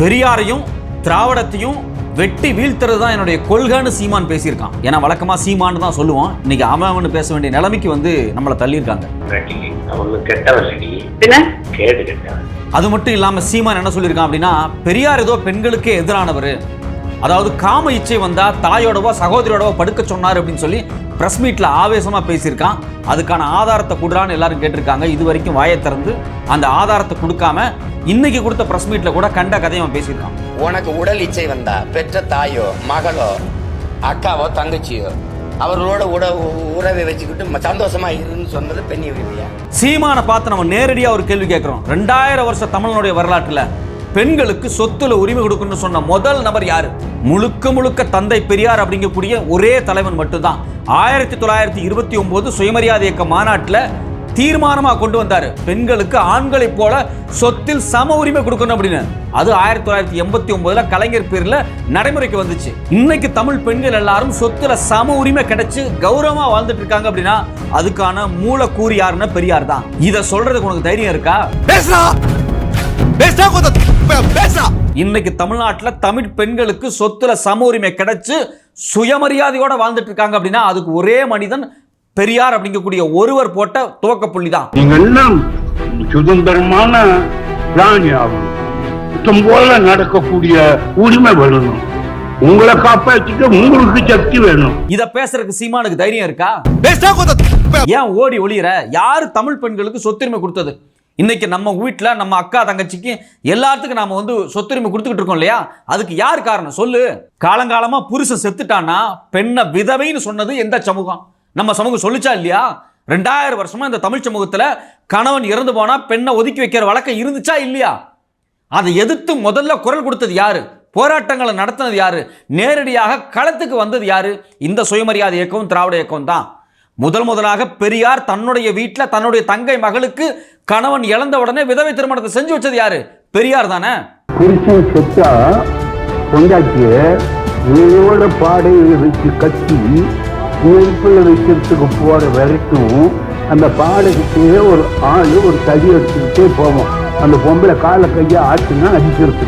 பெரியாரையும் திராவிடத்தையும் வெட்டி வீழ்த்துறது தான் என்னுடைய கொள்கைன்னு சீமான் பேசியிருக்கான். ஏன்னா வழக்கமா சீமான்னு தான் சொல்லுவோம் இன்னைக்கு அவன் பேச வேண்டிய நிலைமைக்கு வந்து நம்மளை தள்ளியிருக்காங்க. அது மட்டும் இல்லாம சீமான் என்ன சொல்லியிருக்கான் அப்படின்னா பெரியார் ஏதோ பெண்களுக்கே எதிரானவர். அதாவது காம இச்சை வந்தா தாயோடவோ சகோதரியோடவோ படுக்க சொன்னார் அப்படின்னு சொல்லி பிரஸ் மீட்ல ஆவேசமா பேசியிருக்கான். அதுக்கான ஆதாரத்தை கொடுறான்னு எல்லாரும் கேட்டிருக்காங்க. இது வரைக்கும் வாயை திறந்து அந்த ஆதாரத்தை கொடுக்காம இன்னைக்கு கொடுத்த பிரஸ் மீட்ல கூட கண்ட கதையை பேசியிருக்கான். உனக்கு உடல் இச்சை வந்தா பெற்ற தாயோ மகளோ அக்காவோ தங்கச்சியோ அவர்களோட உட உறவை வச்சுக்கிட்டு சந்தோஷமா இருன்னு சொன்னது பெண்ணி உரிமையா? சீமானை பார்த்து நம்ம நேரடியா ஒரு கேள்வி கேட்கிறோம். ரெண்டாயிரம் வருஷ தமிழனுடைய வரலாற்றுல பெண்களுக்கு சொத்துல உரிமை கொடுக்கணும்னு சொன்ன முதல் நபர் யாரு? முழுக்க முழுக்க தந்தை பெரியார் அப்படிங்கக்கூடிய ஒரே தலைவன் மட்டும்தான். ஆயிரத்தி தொள்ளாயிரத்தி இருபத்தி ஒன்பது சுயமரியாதை இயக்க மாநாட்டில் தீர்மானமா கொண்டு வந்தாரு. பெண்களுக்கு ஆண்களைப் போல சொத்தில் சம உரிமை கொடுக்கணும் அப்படின்னு. அது ஆயிரத்தி தொள்ளாயிரத்தி எண்பத்தி ஒன்பதுல கலைஞர் பேர்ல நடைமுறைக்கு வந்துச்சு. இன்னைக்கு தமிழ் பெண்கள் எல்லாரும் சொத்துல சம உரிமை கிடைச்சு கௌரவமா வாழ்ந்துட்டு இருக்காங்க அப்படின்னா அதுக்கான மூலக்கூறு யாருன்னா பெரியார் தான். இதை சொல்றதுக்கு உனக்கு தைரியம் இருக்கா? பேசுனா பேசுனா இன்னைக்கு தமிழ்நாட்டுல தமிழ் பெண்களுக்கு சொத்துல சம உரிமை கிடைச்சு சுயமரியாதையோட வாழ்ந்துட்டு இருக்காங்க அப்படின்னா அதுக்கு ஒரே மனிதன் பெரியார் அப்படிங்கக்கூடிய ஒருவர் போட்ட துவக்க புள்ளி தான் நீங்கள் எல்லாம் சுதந்திரமான பிராணி ஆகணும். சுத்தம் போல நடக்கக்கூடிய உரிமை வரணும் உங்களை காப்பாற்றிக்க உங்களுக்கு சக்தி வேணும். இத பேசுறதுக்கு சீமானுக்கு தைரியம் இருக்கா? ஏன் ஓடி ஒளியிற? யாரு தமிழ் பெண்களுக்கு சொத்துரிமை கொடுத்தது? இன்றைக்கி நம்ம வீட்டில் நம்ம அக்கா தங்கச்சிக்கு எல்லாத்துக்கும் நாம் வந்து சொத்துரிமை கொடுத்துக்கிட்டு இருக்கோம் இல்லையா? அதுக்கு யார் காரணம்? சொல்லு. காலங்காலமாக புருஷன் செத்துட்டான்னா பெண்ணை விதவைன்னு சொன்னது எந்த சமூகம்? நம்ம சமூகம் சொல்லிச்சா இல்லையா? ரெண்டாயிரம் வருஷமாக இந்த தமிழ் சமூகத்தில் கணவன் இறந்து போனால் பெண்ணை ஒதுக்கி வைக்கிற வழக்கம் இருந்துச்சா இல்லையா? அதை எதிர்த்து முதல்ல குரல் கொடுத்தது யாரு? போராட்டங்களை நடத்தினது யாரு? நேரடியாக களத்துக்கு வந்தது யாரு? இந்த சுயமரியாதை இயக்கம் திராவிட இயக்கம் தான். முதல் முதலாக பெரியார் தன்னுடைய வீட்டில் தன்னுடைய தங்கை மகளுக்கு கணவன் இழந்த உடனே விதவை திருமணத்தை செஞ்சு வச்சது யாரு? பெரியார் தானே? புருஷன் செத்தா பொண்டாட்டிய உயிரோட பாடையை வச்சு கட்டி நெருப்புல வைக்கிறதுக்கு போற வரைக்கும் அந்த பாடைக்கிட்டே ஒரு ஆள் ஒரு தடி எடுத்துக்கிட்டே போவோம். அந்த பொம்பளை காலை கையை ஆச்சுன்னா அடிக்கிறது.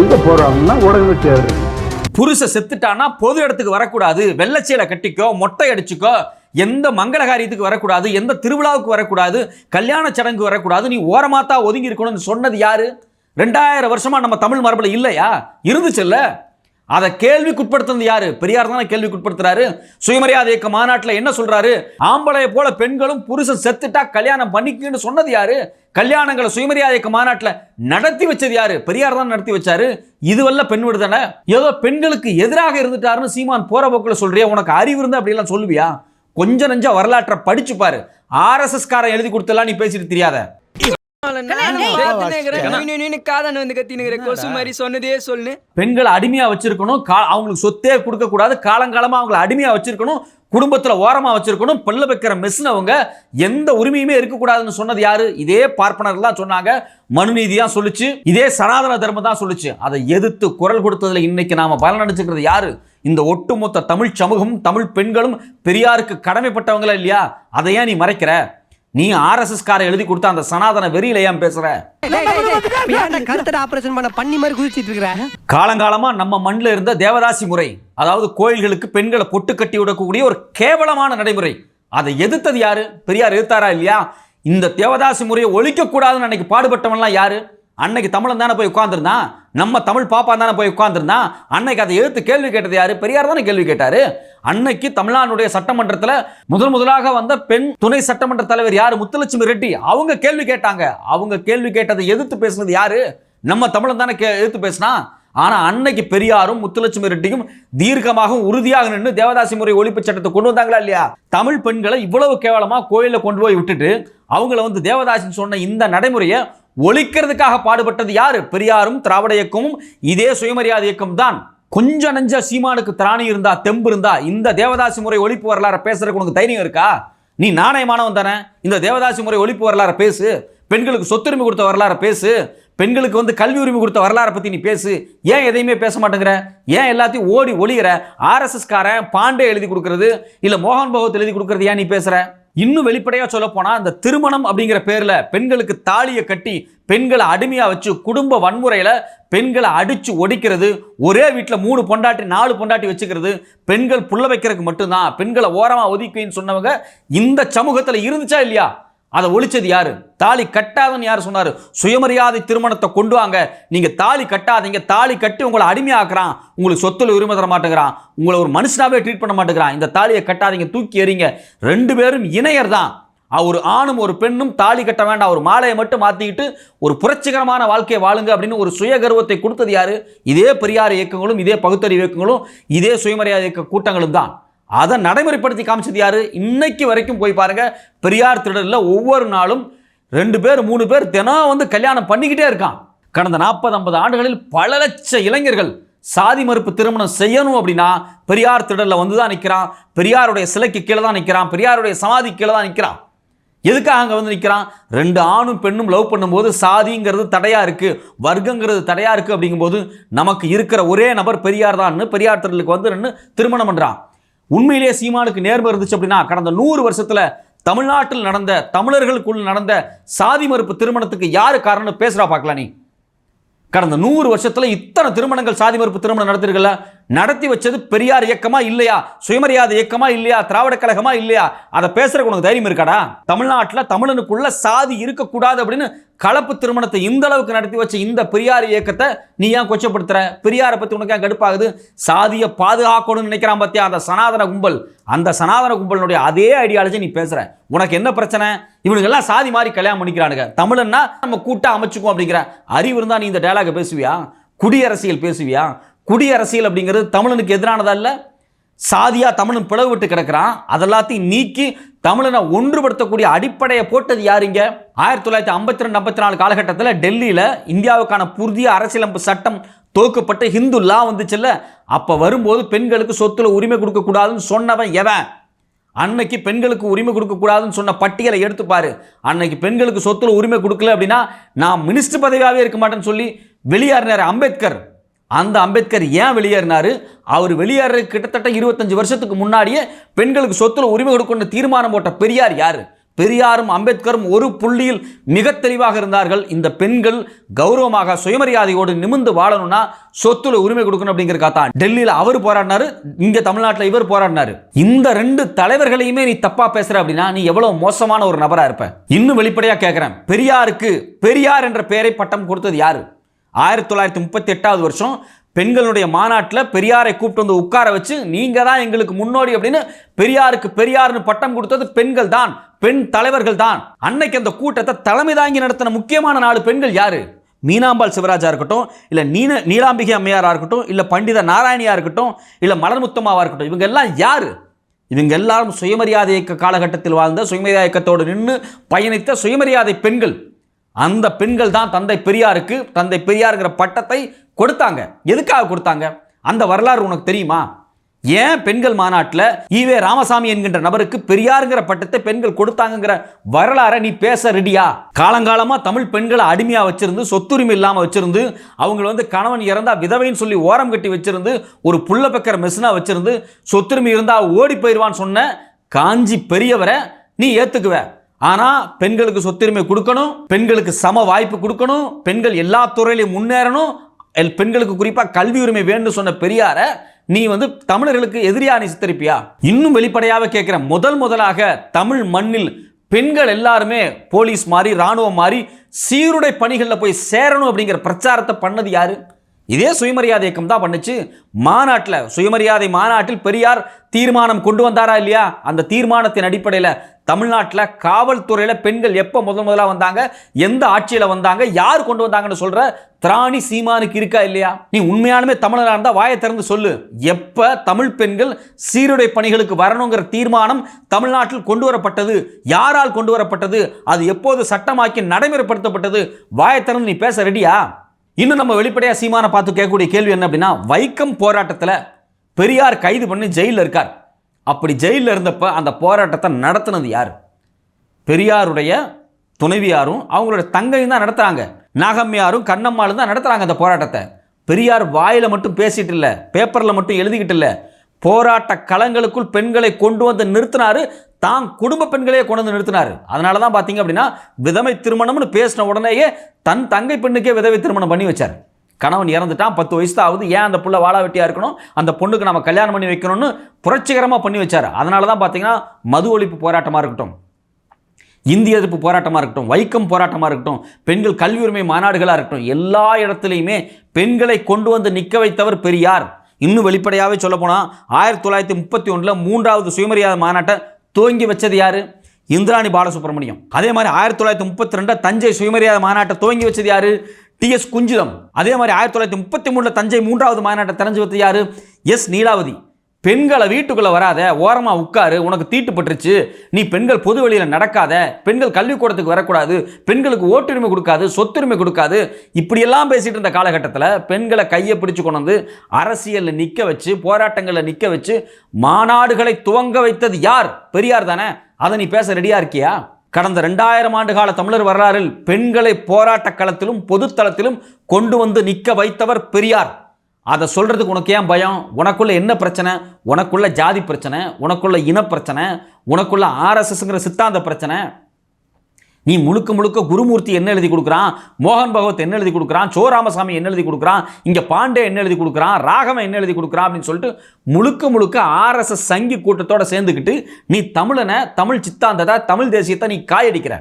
எங்க போறாங்கன்னா உடனே தேடுறது. புருஷ செத்துட்டானா பொது இடத்துக்கு வரக்கூடாது. வெள்ளச்சீலை கட்டிக்கோ மொட்டை அடிச்சுக்கோ எந்த மங்கள காரியத்துக்கு வரக்கூடாது எந்த திருவிழாவுக்கு வரக்கூடாது கல்யாண சடங்கு வரக்கூடாது நீ ஓரமாத்தா ஒதுங்கி இருக்கணும்னு சொன்னது யாரு? ரெண்டாயிரம் வருஷமா நம்ம தமிழ் மரபுல இல்லையா? இருந்துச்சுல்ல? அதை கேள்விக்குட்படுத்துனது யாரு? பெரியார் தானே கேள்விக்குட்படுத்துறாரு. சுயமரியாதை இயக்க மாநாட்டில் என்ன சொல்றாரு? ஆம்பளைய போல பெண்களும் புருஷன் செத்துட்டா கல்யாணம் பண்ணிக்குன்னு சொன்னது யாரு? கல்யாணங்களை சுயமரியாதை இயக்க மாநாட்டில் நடத்தி வச்சது யாரு? பெரியார் தான் நடத்தி வச்சாரு. இதுவல்ல பெண் விடுதலை. ஏதோ பெண்களுக்கு எதிராக இருந்துட்டாருன்னு சீமான் போற போக்கில் சொல்றியா? உனக்கு அறிவு இருந்தா அப்படிலாம் சொல்லுவியா? கொஞ்ச நஞ்ச வரலாற்றை படிச்சு பாரு. ஆர்எஸ்எஸ் காரன் எழுதி கொடுத்தலாம் நீ பேசிட்டு தெரியாத. காதன் வந்து கத்தினுங்கிற கொசு மாதிரி சொன்னதே சொல்லு. பெண்களை அடிமையா வச்சிருக்கணும் கா- அவங்களுக்கு சொத்தே கொடுக்க கூடாது காலங்காலமா அவங்களை அடிமையா வச்சிருக்கணும் குடும்பத்துல ஓரமா வச்சிருக்கணும் பல்ல வைக்கிற மெஸ்ஸுன்னு அவங்க எந்த உரிமையுமே இருக்கக்கூடாதுன்னு சொன்னது யாரு? இதே பார்ப்பனர் தான் சொன்னாங்க. மனுநீதி தான் சொல்லுச்சு. இதே சனாதன தர்மம் தான் சொல்லுச்சு. அதை எதிர்த்து குரல் கொடுத்ததுல இன்னைக்கு நாம பலன் அடிச்சுக்கிறது யாரு? இந்த ஒட்டுமொத்த தமிழ் சமூகம் தமிழ் பெண்களும் பெரியாருக்கு கடமைப்பட்டவங்களா இல்லையா? அதை ஏன் நீ மறைக்கிற? நீ ஆர்எஸ்எஸ் காரை எழுதி கொடுத்த அந்த சனாதன வெறியில ஏன் பேசுற? கருத்தட ஆபரேஷன் பண்ண பண்ணி மாதிரி குதிச்சிட்டு இருக்கிற. காலங்காலமா நம்ம மண்ணில் இருந்த தேவதாசி முறை அதாவது கோயில்களுக்கு பெண்களை பொட்டு கட்டி விடக்கூடிய ஒரு கேவலமான நடைமுறை. அதை எதிர்த்தது யாரு? பெரியார் எதிர்த்தாரா இல்லையா? இந்த தேவதாசி முறையை ஒழிக்க கூடாதுன்னு அன்னைக்கு பாடுபட்டவன்லாம் யாரு? அன்னைக்கு தமிழன் தானே போய் உட்கார்ந்திருந்தான். நம்ம தமிழ் பாப்பா தானே போய் உட்காந்துருந்தான் அன்னைக்கு அதை எதிர்த்து கேள்வி கேட்டது யாரு? பெரியார் தானே கேள்வி கேட்டாரு. அன்னைக்கு தமிழ்நாடுடைய சட்டமன்றத்தில் முதல் முதலாக வந்த பெண் துணை சட்டமன்ற தலைவர் யாரு? முத்துலட்சுமி ரெட்டி. அவங்க கேள்வி கேட்டாங்க. அவங்க கேள்வி கேட்டதை எதிர்த்து பேசுனது யாரு? நம்ம தமிழன் தானே கே- எதிர்த்து பேசினா? ஆனால் அன்னைக்கு பெரியாரும் முத்துலட்சுமி ரெட்டியும் தீர்க்கமாகவும் உறுதியாக நின்று தேவதாசி முறை ஒழிப்பு சட்டத்தை கொண்டு வந்தாங்களா இல்லையா? தமிழ் பெண்களை இவ்வளவு கேவலமாக கோயிலில் கொண்டு போய் விட்டுட்டு அவங்கள வந்து தேவதாசின்னு சொன்ன இந்த நடைமுறையை ஒழிக்கிறதுக்காக பாடுபட்டது யார்? பெரியாரும் திராவிட இயக்கமும் இதே சுயமரியாதை இயக்கம் தான். கொஞ்ச நஞ்ச சீமானுக்கு திராணி இருந்தா தெம்பு இருந்தா இந்த தேவதாசி முறை ஒழிப்பு வரலாறு பேசுறதுக்கு உனக்கு தைரியம் இருக்கா? நீ நாணயமானவன் தானே? இந்த தேவதாசி முறை ஒழிப்பு வரலாறு பேசு. பெண்களுக்கு சொத்துரிமை கொடுத்த வரலாறு பேசு. பெண்களுக்கு வந்து கல்வி உரிமை கொடுத்த வரலாறை பற்றி நீ பேசு. ஏன் எதையுமே பேச மாட்டேங்கிற? ஏன் எல்லாத்தையும் ஓடி ஒளிகிற ஆர்எஸ்எஸ்காரன் பாண்டே எழுதி கொடுக்கறது. இல்லை மோகன் பகவத் எழுதி கொடுக்கறது ஏன் நீ பேசுகிற இன்னும் வெளிப்படையாக சொல்ல போனால் அந்த திருமணம் அப்படிங்கிற பேரில் பெண்களுக்கு தாலியை கட்டி பெண்களை அடிமையாக வச்சு குடும்ப வன்முறையில் பெண்களை அடித்து ஒடிக்கிறது ஒரே வீட்டில் மூணு பொண்டாட்டி நாலு பொண்டாட்டி வச்சுக்கிறது பெண்கள் புள்ள வைக்கிறதுக்கு மட்டும்தான் பெண்களை ஓரமாக ஒதுக்குன்னு சொன்னவங்க இந்த சமூகத்தில் இருந்துச்சா இல்லையா? அதை ஒழிச்சது யாரு? தாலி கட்டாதன்னு யார் சொன்னாரு? சுயமரியாதை திருமணத்தை கொண்டு வாங்க. நீங்க தாலி கட்டாதீங்க. தாலி கட்டி உங்களை அடிமையாக்குறான். உங்களுக்கு சொத்துல உரிமை தர மாட்டேங்கிறான். உங்களை ஒரு மனுஷனாவே ட்ரீட் பண்ண மாட்டேங்கிறான். இந்த தாலியை கட்டாதீங்க. தூக்கி எறிங்க. ரெண்டு பேரும் இணையர் தான். ஒரு ஆணும் ஒரு பெண்ணும் தாலி கட்ட வேண்டாம். ஒரு மாலையை மட்டும் மாத்திக்கிட்டு ஒரு புரட்சிகரமான வாழ்க்கையை வாழுங்க அப்படின்னு ஒரு சுய கர்வத்தை கொடுத்தது யாரு? இதே பெரியார் இயக்கங்களும் இதே பகுத்தறிவு இயக்கங்களும் இதே சுயமரியாதை இயக்க கூட்டங்களும் தான். அதை நடைமுறைப்படுத்தி காமிச்சது யார்? இன்னைக்கு வரைக்கும் போய் பாருங்கள் பெரியார் திடலில் ஒவ்வொரு நாளும் ரெண்டு பேர் மூணு பேர் தினம் வந்து கல்யாணம் பண்ணிக்கிட்டே இருக்கான். கடந்த நாற்பது ஐம்பது ஆண்டுகளில் பல லட்ச இளைஞர்கள் சாதி மறுப்பு திருமணம் செய்யணும் அப்படின்னா பெரியார் திடலில் வந்து தான் நிற்கிறான் பெரியாருடைய சிலைக்கு கீழே தான் நிற்கிறான் பெரியாருடைய சமாதி கீழே தான் நிற்கிறான் எதுக்காக அங்கே வந்து நிற்கிறான் ரெண்டு ஆணும் பெண்ணும் லவ் பண்ணும்போது சாதிங்கிறது தடையாக இருக்குது வர்க்கங்கிறது தடையாக இருக்குது அப்படிங்கும்போது நமக்கு இருக்கிற ஒரே நபர் பெரியார் தான்னு பெரியார் திடலுக்கு வந்து ரெண்டு திருமணம் பண்ணுறான் உண்மையிலேயே சீமானுக்கு நேர்மை இருந்துச்சு அப்படின்னா கடந்த நூறு வருஷத்தில் தமிழ்நாட்டில் நடந்த தமிழர்களுக்குள் நடந்த சாதி மறுப்பு திருமணத்துக்கு யார் காரணம்னு பேசுகிறா பார்க்கலாம் நீ? கடந்த நூறு வருஷத்தில் இத்தனை திருமணங்கள் சாதி மறுப்பு திருமணம் நடத்திருக்கல நடத்தி வச்சது பெரியார் இயக்கமா இல்லையா? சுயமரியாதை இயக்கமா இல்லையா? திராவிட கழகமா இல்லையா? அதை பேசுறதுக்கு உனக்கு தைரியம் இருக்காடா? தமிழ்நாட்டில் தமிழனுக்குள்ள சாதி இருக்கக்கூடாது அப்படின்னு கலப்பு திருமணத்தை இந்த அளவுக்கு நடத்தி வச்ச இந்த பெரியார் இயக்கத்தை நீ ஏன் கொச்சப்படுத்துற? பெரியாரை பத்தி உனக்கு ஏன் கடுப்பாகுது? சாதியை பாதுகாக்கணும்னு நினைக்கிறான் பார்த்தியா அந்த சனாதன கும்பல். அந்த சனாதன கும்பலினுடைய அதே ஐடியாலஜி நீ பேசுற. உனக்கு என்ன பிரச்சனை? இவனுங்க எல்லாம் சாதி மாதிரி கல்யாணம் பண்ணிக்கிறானுங்க. தமிழன்னா நம்ம கூட்டா அமைச்சுக்குவோம் அப்படிங்கிற அறிவு இருந்தா நீ இந்த டயலாக பேசுவியா? குடியரசியல் பேசுவியா? குடியரசியல் அப்படிங்கிறது தமிழனுக்கு எதிரானதல்ல. சாதியாக சாதியா தமிழன் பிளவுபட்டு கிடக்கிறான். அதெல்லாத்தையும் நீக்கி தமிழனை ஒன்றுபடுத்தக்கூடிய அடிப்படையை போட்டது யாருங்க? ஆயிரத்தி தொள்ளாயிரத்தி ஐம்பத்தி ரெண்டு ஐம்பத்தி நாலு காலகட்டத்தில் டெல்லியில் இந்தியாவுக்கான புதிய அரசியலமைப்பு சட்டம் தோக்கப்பட்டு ஹிந்து லா வந்துச்சுல்ல. அப்போ வரும்போது பெண்களுக்கு சொத்துல உரிமை கொடுக்கக்கூடாதுன்னு சொன்னவன் எவன்? அன்னைக்கு பெண்களுக்கு உரிமை கொடுக்கக்கூடாதுன்னு சொன்ன பட்டியலை எடுத்துப்பார் அன்னைக்கு பெண்களுக்கு சொத்துல உரிமை கொடுக்கல அப்படின்னா நான் மினிஸ்டர் பதவியாகவே இருக்க மாட்டேன்னு சொல்லி வெளியாறினார் அம்பேத்கர். அந்த அம்பேத்கர் ஏன் வெளியேறினாரு? அவர் வெளியேற கிட்டத்தட்ட இருபத்தஞ்சு வருஷத்துக்கு முன்னாடியே பெண்களுக்கு சொத்துல உரிமை கொடுக்கணும்னு தீர்மானம் போட்ட பெரியார் யார்? பெரியாரும் அம்பேத்கரும் ஒரு புள்ளியில் மிக தெளிவாக இருந்தார்கள். இந்த பெண்கள் கௌரவமாக சுயமரியாதையோடு நிமிர்ந்து வாழணும்னா சொத்துல உரிமை கொடுக்கணும் அப்படிங்கிறக்காக தான் டெல்லியில் அவர் போராடினாரு இங்க தமிழ்நாட்டில் இவர் போராடினாரு. இந்த ரெண்டு தலைவர்களையுமே நீ தப்பா பேசுற அப்படின்னா நீ எவ்வளவு மோசமான ஒரு நபரா இருப்ப. இன்னும் வெளிப்படையா கேட்கிறேன் பெரியாருக்கு பெரியார் என்ற பெயரை பட்டம் கொடுத்தது யாரு? ஆயிரத்தி தொள்ளாயிரத்தி முப்பத்தி எட்டாவது வருஷம் பெண்களுடைய மாநாட்டில் பெரியாரை கூப்பிட்டு வந்து உட்கார வச்சு நீங்கள் தான் எங்களுக்கு முன்னோடி அப்படின்னு பெரியாருக்கு பெரியார்னு பட்டம் கொடுத்தது பெண்கள் தான் பெண் தலைவர்கள் தான். அன்னைக்கு அந்த கூட்டத்தை தலைமை தாங்கி நடத்தின முக்கியமான நாலு பெண்கள் யாரு? மீனாம்பாள் சிவராஜா இருக்கட்டும் இல்லை நீன நீலாம்பிகை அம்மையாராக இருக்கட்டும் இல்லை பண்டித நாராயணியா இருக்கட்டும் இல்லை மலர்முத்தமாவாக இருக்கட்டும் இவங்க எல்லாம் யாரு? இவங்க எல்லாரும் சுயமரியாதை இயக்க காலகட்டத்தில் வாழ்ந்த சுயமரியாதை இயக்கத்தோடு நின்று பயணித்த சுயமரியாதை பெண்கள். அந்த பெண்கள் தான் தந்தை பெரியாருக்கு தந்தை பெரியாருங்கிற பட்டத்தை கொடுத்தாங்க. எதுக்காக கொடுத்தாங்க? அந்த வரலாறு உனக்கு தெரியுமா? ஏன் பெண்கள் மாநாட்டில் ஈவே ராமசாமி என்கின்ற நபருக்கு பெரியாருங்கிற பட்டத்தை பெண்கள் கொடுத்தாங்கங்கிற வரலாறை நீ பேச ரெடியா? காலங்காலமாக தமிழ் பெண்களை அடிமையாக வச்சிருந்து சொத்துரிமை இல்லாமல் வச்சிருந்து அவங்களை வந்து கணவன் இறந்தா விதவைன்னு சொல்லி ஓரம் கட்டி வச்சிருந்து ஒரு புள்ள பெக்கிற மெஷினாக வச்சிருந்து சொத்துரிமை இருந்தால் ஓடி போயிடுவான்னு சொன்ன காஞ்சி பெரியவரை நீ ஏற்றுக்குவே ஆனால் பெண்களுக்கு சொத்துரிமை கொடுக்கணும் பெண்களுக்கு சம வாய்ப்பு கொடுக்கணும் பெண்கள் எல்லா துறையிலையும் முன்னேறணும். எல் பெண்களுக்கு குறிப்பாக கல்வி உரிமை வேண்டும் சொன்ன பெரியார நீ வந்து தமிழர்களுக்கு எதிரியா நீ சித்தரிப்பியா? இன்னும் வெளிப்படையாக கேட்குற முதல் முதலாக தமிழ் மண்ணில் பெண்கள் எல்லாருமே போலீஸ் மாதிரி ராணுவம் மாதிரி சீருடை பணிகளில் போய் சேரணும் அப்படிங்கிற பிரச்சாரத்தை பண்ணது யாரு? இதே சுயமரியாதை இயக்கம் தான் பண்ணுச்சு. மாநாட்டில் சுயமரியாதை மாநாட்டில் பெரியார் தீர்மானம் கொண்டு வந்தாரா இல்லையா? அந்த தீர்மானத்தின் அடிப்படையில் தமிழ்நாட்டில் காவல்துறையில் பெண்கள் எப்போ முதல் முதலாக வந்தாங்க? எந்த ஆட்சியில் வந்தாங்க? யார் கொண்டு வந்தாங்கன்னு சொல்கிற திராணி சீமானுக்கு இருக்கா இல்லையா? நீ உண்மையாலுமே தமிழராக இருந்தால் வாயை திறந்து சொல்லு. எப்போ தமிழ் பெண்கள் சீருடை பணிகளுக்கு வரணுங்கிற தீர்மானம் தமிழ்நாட்டில் கொண்டு வரப்பட்டது? யாரால் கொண்டு வரப்பட்டது? அது எப்போது சட்டமாக்கி நடைமுறைப்படுத்தப்பட்டது? வாயை திறந்து நீ பேச ரெடியா இன்னும் நம்ம வெளிப்படையாக சீமானை பார்த்து கேட்கக்கூடிய கேள்வி என்ன அப்படின்னா வைக்கம் போராட்டத்தில் பெரியார் கைது பண்ணி ஜெயிலில் இருக்கார். அப்படி ஜெயிலில் இருந்தப்ப அந்த போராட்டத்தை நடத்தினது யார்? பெரியாருடைய துணைவியாரும் அவங்களோட தங்கையும் தான் நடத்துகிறாங்க நாகம்மையாரும் கண்ணம்மாலும் தான் நடத்துகிறாங்க அந்த போராட்டத்தை. பெரியார் வாயில் மட்டும் பேசிட்டு இல்லை பேப்பரில் மட்டும் எழுதிக்கிட்டு இல்லை. போராட்ட களங்களுக்குள் பெண்களை கொண்டு வந்து நிறுத்தினாரு தான் குடும்ப பெண்களே கொண்டு வந்து நிறுத்தினார். அதனால தான் பார்த்தீங்க அப்படின்னா விதவை திருமணம்னு பேசின உடனேயே தன் தங்கை பெண்ணுக்கே விதவை திருமணம் பண்ணி வச்சார். கணவன் இறந்துட்டான் பத்து வயசு தான் ஆகுது. ஏன் அந்த புள்ள வாழா வெட்டியாக இருக்கணும்? அந்த பொண்ணுக்கு நம்ம கல்யாணம் பண்ணி வைக்கணும்னு புரட்சிகரமாக பண்ணி வச்சார். அதனால தான் பார்த்தீங்கன்னா மது ஒழிப்பு போராட்டமாக இருக்கட்டும் இந்திய எதிர்ப்பு போராட்டமாக இருக்கட்டும் வைக்கம் போராட்டமாக இருக்கட்டும் பெண்கள் கல்வி உரிமை மாநாடுகளாக இருக்கட்டும் எல்லா இடத்துலையுமே பெண்களை கொண்டு வந்து நிற்க வைத்தவர் பெரியார். இன்னும் வெளிப்படையாகவே சொல்லப்போனால் ஆயிரத்தி தொள்ளாயிரத்தி முப்பத்தி ஒன்றில் மூன்றாவது சுயமரியாதை மாநாட்டை துவங்கி வச்சது யார்? இந்திராணி பாலசுப்ரமணியம். அதே மாதிரி ஆயிரத்தி தொள்ளாயிரத்தி முப்பத்தி ரெண்டு தஞ்சை சுயமரியாதை மாநாட்டை துவங்கி வச்சது யாரு? T S Kunjitham. அதே மாதிரி ஆயிரத்தி தொள்ளாயிரத்தி முப்பத்தி மூணில் தஞ்சை மூன்றாவது மாநாட்டை திறந்து வச்சது யார்? எஸ் நீலாவதி. பெண்களை வீட்டுக்குள்ளே வராத ஓரமாக உட்காரு உனக்கு தீட்டுப்பட்டுருச்சு நீ பெண்கள் பொது வெளியில் நடக்காத பெண்கள் கல்விக்கூடத்துக்கு வரக்கூடாது பெண்களுக்கு ஓட்டுரிமை கொடுக்காது சொத்துரிமை கொடுக்காது இப்படியெல்லாம் பேசிகிட்டு இருந்த காலகட்டத்தில் பெண்களை கையை பிடிச்சு கொண்டு வந்து அரசியலில் நிற்க வச்சு போராட்டங்களில் நிற்க வச்சு மாநாடுகளை துவங்க வைத்தது யார்? பெரியார் தானே. அதை நீ பேச ரெடியாக இருக்கியா? கடந்த ரெண்டாயிரம் ஆண்டு கால தமிழர் வரலாறில் பெண்களை போராட்ட களத்திலும் பொதுத்தளத்திலும் கொண்டு வந்து நிற்க வைத்தவர் பெரியார். அதை சொல்கிறதுக்கு உனக்கு ஏன் பயம்? உனக்குள்ள என்ன பிரச்சனை? உனக்குள்ள ஜாதி பிரச்சனை உனக்குள்ள இன பிரச்சனை உனக்குள்ள ஆர்எஸ்எஸ்ங்கிற சித்தாந்த பிரச்சனை. நீ முழுக்க முழுக்க குருமூர்த்தி என்ன எழுதி கொடுக்குறான்? மோகன் பகவத் என்ன எழுதி கொடுக்குறான்? சோ ராமசாமி என்ன எழுதி கொடுக்குறான்? இங்கே பாண்டே என்ன எழுதி கொடுக்குறான்? ராகவன் என்ன எழுதி கொடுக்குறான் அப்படின்னு சொல்லிட்டு முழுக்க முழுக்க ஆர்எஸ்எஸ் சங்கி கூட்டத்தோட சேர்ந்துக்கிட்டு நீ தமிழனை தமிழ் சித்தாந்தத்தை தமிழ் தேசியத்தை நீ காயடிக்கிற.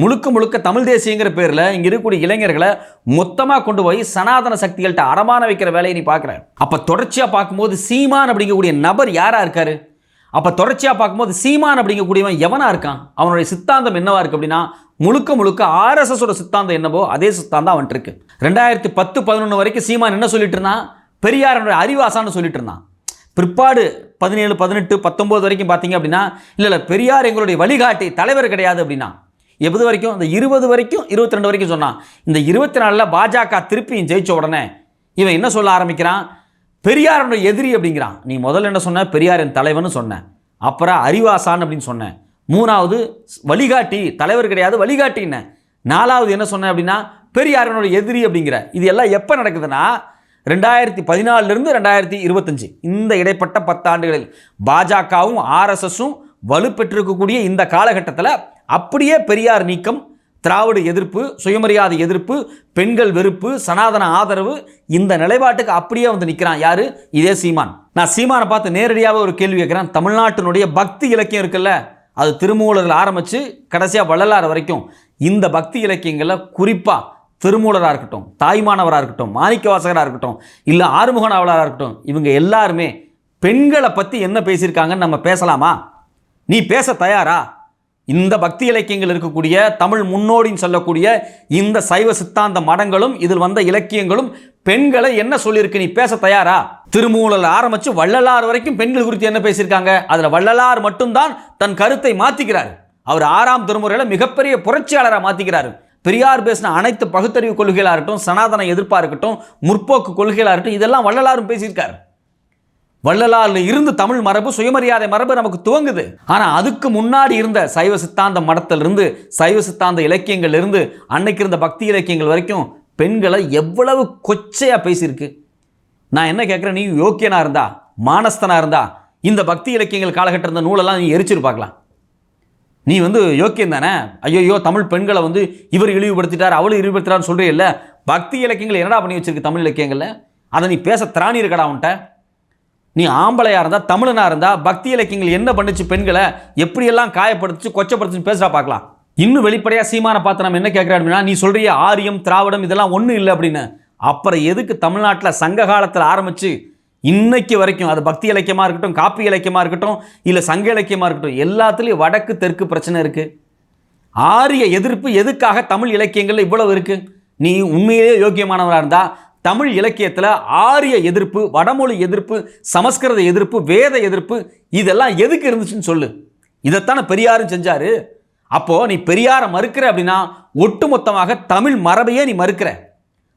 முழுக்க முழுக்க தமிழ் தேசியங்கிற பேரில் இங்கே இருக்கக்கூடிய இளைஞர்களை மொத்தமாக கொண்டு போய் சனாதன சக்திகள்கிட்ட அடமான வைக்கிற வேலையை நீ பார்க்குற. அப்போ தொடர்ச்சியாக பார்க்கும்போது சீமான் அப்படிங்கக்கூடிய நபர் யாராக இருக்கார்? அப்போ தொடர்ச்சியாக பார்க்கும்போது சீமான் அப்படிங்கக்கூடியவன் எவனாக இருக்கான்? அவனுடைய சித்தாந்தம் என்னவா இருக்குது அப்படின்னா முழுக்க முழுக்க ஆர்எஸ்எஸோட சித்தாந்தம் என்னவோ அதே சித்தாந்தம் அவன்கிட்ட இருக்கு. ரெண்டாயிரத்தி பத்து பதினொன்று வரைக்கும் சீமான் என்ன சொல்லிட்டு இருந்தான்? பெரியாரனுடைய அறிவாசான்னு சொல்லிட்டு இருந்தான். பிற்பாடு பதினேழு பதினெட்டு பத்தொம்போது வரைக்கும் பார்த்தீங்க அப்படின்னா இல்லை இல்லை பெரியார் எங்களுடைய வழிகாட்டி தலைவர் கிடையாது அப்படின்னா எப்போது வரைக்கும்? இந்த இருபது வரைக்கும் இருபத்தி ரெண்டு வரைக்கும் சொன்னான். இந்த இருபத்தி நாலில் பாஜக திருப்பியும் ஜெயிச்ச உடனே இவன் என்ன சொல்ல ஆரம்பிக்கிறான்? பெரியாரோட எதிரி அப்படிங்கிறான். நீ முதல்ல என்ன சொன்ன? பெரியாரின் தலைவன் சொன்னேன் அப்புறம் அறிவாசான் அப்படின்னு சொன்னேன் மூணாவது வழிகாட்டி தலைவர் கிடையாது வழிகாட்டின்னு. நாலாவது என்ன சொன்னேன் அப்படின்னா பெரியாரனோட எதிரி அப்படிங்கிற. இது எல்லாம் எப்போ நடக்குதுன்னா ரெண்டாயிரத்தி பதினாலிருந்து ரெண்டாயிரத்தி இருபத்தஞ்சு. இந்த இடைப்பட்ட பத்தாண்டுகளில் பாஜகவும் ஆர்எஸ்எஸும் வலுப்பெற்றிருக்கக்கூடிய இந்த காலகட்டத்தில் அப்படியே பெரியார் நீக்கம் திராவிட எதிர்ப்பு சுயமரியாதை எதிர்ப்பு பெண்கள் வெறுப்பு சனாதன ஆதரவு இந்த நிலைப்பாட்டுக்கு அப்படியே வந்து நிற்கிறான் யாரு? இதே சீமான். நான் சீமானை பார்த்து நேரடியாகவே ஒரு கேள்வி கேட்குறேன். தமிழ்நாட்டினுடைய பக்தி இலக்கியம் இருக்குல்ல அது திருமூலரில் ஆரம்பித்து கடைசியாக வள்ளலார் வரைக்கும் இந்த பக்தி இலக்கியங்களில் குறிப்பாக திருமூலராக இருக்கட்டும் தாய்மானவராக இருக்கட்டும் மாணிக்கவாசகராக இருக்கட்டும் இல்லை ஆறுமுக நாவலராக இருக்கட்டும் இவங்க எல்லாருமே பெண்களை பற்றி என்ன பேசியிருக்காங்கன்னு நம்ம பேசலாமா? நீ பேச தயாரா? இந்த பக்தி இலக்கியங்கள் இருக்கக்கூடிய தமிழ் முன்னோடின்னு சொல்லக்கூடிய இந்த சைவ சித்தாந்த மடங்களும் இதில் வந்த இலக்கியங்களும் பெண்களை என்ன சொல்லியிருக்கு? நீ பேச தயாரா? திருமூலல் ஆரம்பித்து வள்ளலார் வரைக்கும் பெண்கள் குறித்து என்ன பேசியிருக்காங்க? அதில் வள்ளலார் மட்டும்தான் தன் கருத்தை மாற்றிக்கிறார் அவர் ஆறாம் திருமுறையில் மிகப்பெரிய புரட்சியாளராக மாற்றிக்கிறார் பெரியார் பேசின அனைத்து பகுத்தறிவு கொள்கைகளாக இருக்கட்டும் சனாதன எதிர்ப்பாக இருக்கட்டும் முற்போக்கு கொள்கைகளாக இருக்கட்டும் இதெல்லாம் வள்ளலாரும் பேசியிருக்காரு. வள்ளலால் இருந்து தமிழ் மரபு சுயமரியாதை மரபு நமக்கு துவங்குது. ஆனால் அதுக்கு முன்னாடி இருந்த சைவ சித்தாந்த மடத்திலிருந்து சைவ சித்தாந்த இலக்கியங்கள் இருந்து அன்னைக்கு இருந்த பக்தி இலக்கியங்கள் வரைக்கும் பெண்களை எவ்வளவு கொச்சையா பேசியிருக்கு. நான் என்ன கேட்குறேன் நீ யோக்கியனா இருந்தா மானஸ்தனா இருந்தா இந்த பக்தி இலக்கியங்கள் காலகட்டம் இருந்த நூலெல்லாம் நீ எரிச்சிரு பார்க்கலாம். நீ வந்து யோக்கியம் தானே? ஐயோ தமிழ் பெண்களை வந்து இவர் இழிவுபடுத்திட்டார் அவளும் இழிவுபடுத்திட்டார்னு இல்லை. பக்தி இலக்கியங்கள் என்னடா பண்ணி வச்சிருக்கு தமிழ் இலக்கியங்களில்? அதை நீ பேச திராணி இருக்கடா உன்ட்ட நீ ஆம்பளையாக இருந்தால் தமிழனாக இருந்தால் பக்தி இலக்கியங்கள் என்ன பண்ணுச்சு பெண்களை எப்படியெல்லாம் காயப்படுத்துச்சு கொச்சப்படுத்துச்சு பேசுகிறா பார்க்கலாம். இன்னும் வெளிப்படையாக சீமான பார்த்து நம்ம என்ன கேட்குறோம் அப்படின்னா நீ சொல்கிறிய ஆரியம் திராவிடம் இதெல்லாம் ஒன்றும் இல்லை அப்படின்னு. அப்புறம் எதுக்கு தமிழ்நாட்டில் சங்க காலத்தில் ஆரம்பித்து இன்னைக்கு வரைக்கும் அது பக்தி இலக்கியமாக இருக்கட்டும் காப்பி இலக்கியமாக இருக்கட்டும் இல்லை சங்க இலக்கியமாக இருக்கட்டும் எல்லாத்துலேயும் வடக்கு தெற்கு பிரச்சனை இருக்குது ஆரிய எதிர்ப்பு எதுக்காக தமிழ் இலக்கியங்களில் இவ்வளவு இருக்குது நீ உண்மையிலேயே யோக்கியமானவராக இருந்தால் தமிழ் இலக்கியத்தில் ஆரிய எதிர்ப்பு வடமொழி எதிர்ப்பு சமஸ்கிருத எதிர்ப்பு வேத எதிர்ப்பு இதெல்லாம் எதுக்கு இருந்துச்சுன்னு சொல்லு. இதைத்தானே பெரியாரும் செஞ்சாரு. அப்போது நீ பெரியாரை மறுக்கிற அப்படின்னா ஒட்டுமொத்தமாக தமிழ் மரபையே நீ மறுக்கிற.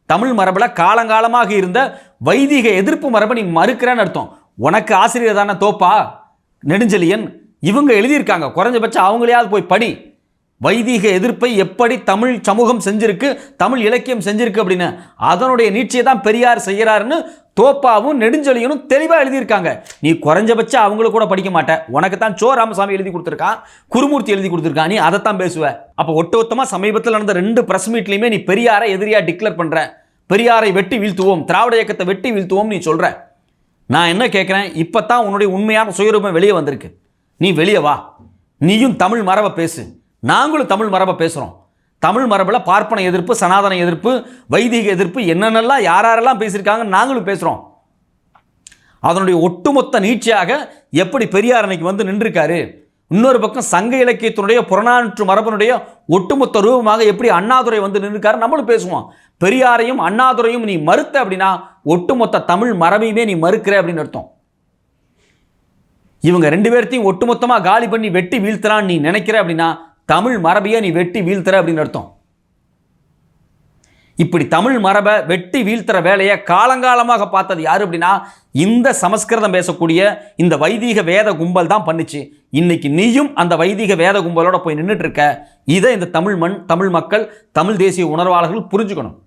தமிழ் மரபில் காலங்காலமாக இருந்த வைதிக எதிர்ப்பு மரபை நீ மறுக்கிறேன்னு அர்த்தம். உனக்கு ஆசிரியர் தானே தோப்பா? நெடுஞ்செலியன் இவங்க எழுதியிருக்காங்க. குறைஞ்சபட்சம் அவங்களையாவது போய் படி. வைதீக எதிர்ப்பை எப்படி தமிழ் சமூகம் செஞ்சிருக்கு தமிழ் இலக்கியம் செஞ்சிருக்கு அப்படின்னு அதனுடைய நீட்சியை தான் பெரியார் செய்கிறாருன்னு தோப்பாவும் நெடுஞ்செழியனும் தெளிவாக எழுதியிருக்காங்க. நீ குறைஞ்சபட்சம் அவங்கள கூட படிக்க மாட்டேன் உனக்கு தான் சோ ராமசாமி எழுதி கொடுத்துருக்கான் குருமூர்த்தி எழுதி கொடுத்துருக்கான் நீ அதைத்தான் பேசுவ. அப்போ ஒட்டுமொத்தமாக சமீபத்தில் நடந்த ரெண்டு பிரஸ் மீட்லையுமே நீ பெரியாரை எதிரியாக டிக்ளேர் பண்ணுற பெரியாரை வெட்டி வீழ்த்துவோம் திராவிட இயக்கத்தை வெட்டி வீழ்த்துவோம் நீ சொல்கிற நான் என்ன கேட்குறேன் இப்போ தான் உன்னுடைய உண்மையான சுயரூபம் வெளியே வந்திருக்கு. நீ வெளியே வா. நீயும் தமிழ் மரபை பேசு. நாங்களும் தமிழ் மரபை பேசுகிறோம் தமிழ் மரபில் பார்ப்பன எதிர்ப்பு சனாதன எதிர்ப்பு வைதிக எதிர்ப்பு என்னென்னலாம் யார் யாரெல்லாம் பேசியிருக்காங்க நாங்களும் பேசுகிறோம் அதனுடைய ஒட்டுமொத்த நீட்சியாக எப்படி பெரியார் அன்னைக்கு வந்து நின்றுருக்காரு? இன்னொரு பக்கம் சங்க இலக்கியத்தினுடைய புறநானூற்று மரபனுடைய ஒட்டுமொத்த ரூபமாக எப்படி அண்ணாதுரை வந்து நின்றுருக்காரு நம்மளும் பேசுவோம். பெரியாரையும் அண்ணாதுரையும் நீ மறுத்த அப்படின்னா ஒட்டுமொத்த தமிழ் மரபையுமே நீ மறுக்கிற அப்படின்னு அர்த்தம். இவங்க ரெண்டு பேர்த்தையும் ஒட்டுமொத்தமாக காலி பண்ணி வெட்டி வீழ்த்தலான்னு நீ நினைக்கிற அப்படின்னா தமிழ் மரபையே நீ வெட்டி வீழ்த்துற அப்படின்னு அர்த்தம். இப்படி தமிழ் மரபை வெட்டி வீழ்த்துற வேலையை காலங்காலமாக பார்த்தது யார் அப்படின்னா இந்த சமஸ்கிருதம் பேசக்கூடிய இந்த வைதீக வேத கும்பல் தான் பண்ணுச்சு. இன்னைக்கு நீயும் அந்த வைதீக வேத கும்பலோட போய் நின்றுட்டு இருக்க. இதை இந்த தமிழ் மண் தமிழ் மக்கள் தமிழ் தேசிய உணர்வாளர்கள் புரிஞ்சுக்கணும்.